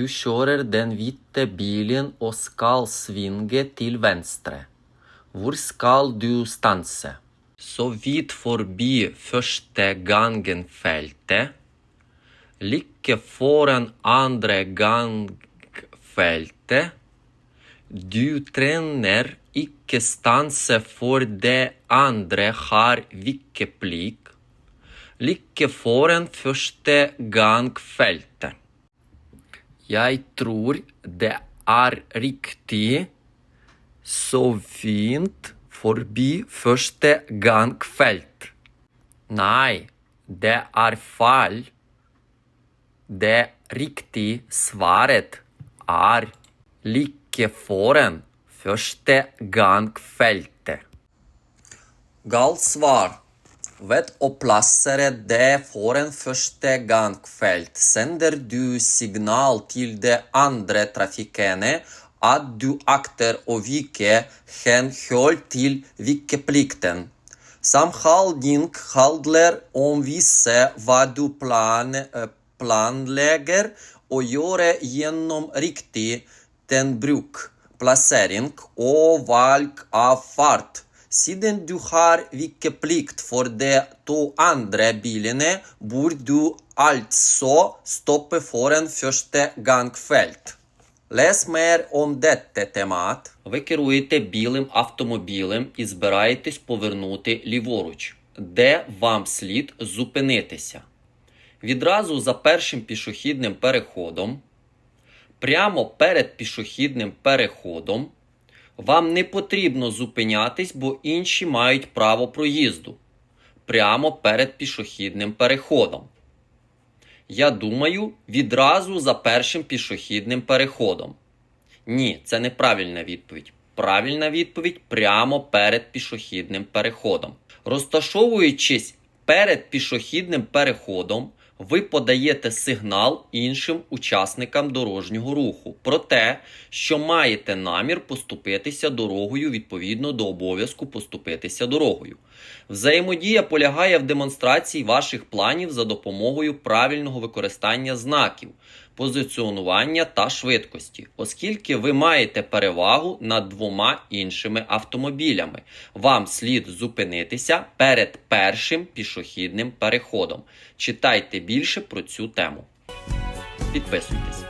Du kjører den hvite bilen og skal svinge til venstre. Hvor skal du stanse? Så vidt forbi første gangen feltet. Like foran andre gangfeltet. Du trenger ikke stanse for det andre har vikeplikt. Like foran første gangfeltet. Jeg tror det er riktig. Så fint forbi første gangfelt. Nei, det er feil. Det riktige svaret er like foran første gangfeltet. Galt svar. Ved å plassere det foran første gangfelt sender du signal til de andre trafikkene at du akter å vike henhold til vikeplikten. Samhandling handler om vise hva du plan, eh, planlegger å gjøre gjennom riktig tenbruk, plassering og valg av fart. Siden du har vikeplikt for de to andre bilene, bør du altså stoppe foran første gangfelt. Les mer om temaet. Ви керуєте білим автомобілем і збираєтесь повернути ліворуч, де вам слід зупинитися. Відразу за першим пішохідним переходом, прямо перед пішохідним переходом, вам не потрібно зупинятись, бо інші мають право проїзду. Прямо перед пішохідним переходом. Я думаю, відразу за першим пішохідним переходом. Ні, це неправильна відповідь. Правильна відповідь прямо перед пішохідним переходом. Розташовуючись перед пішохідним переходом, ви подаєте сигнал іншим учасникам дорожнього руху про те, що маєте намір поступитися дорогою відповідно до обов'язку поступитися дорогою. Взаємодія полягає в демонстрації ваших планів за допомогою правильного використання знаків, позиціонування та швидкості, оскільки ви маєте перевагу над двома іншими автомобілями. Вам слід зупинитися перед першим пішохідним переходом. Читайте більше про цю тему. Підписуйтесь.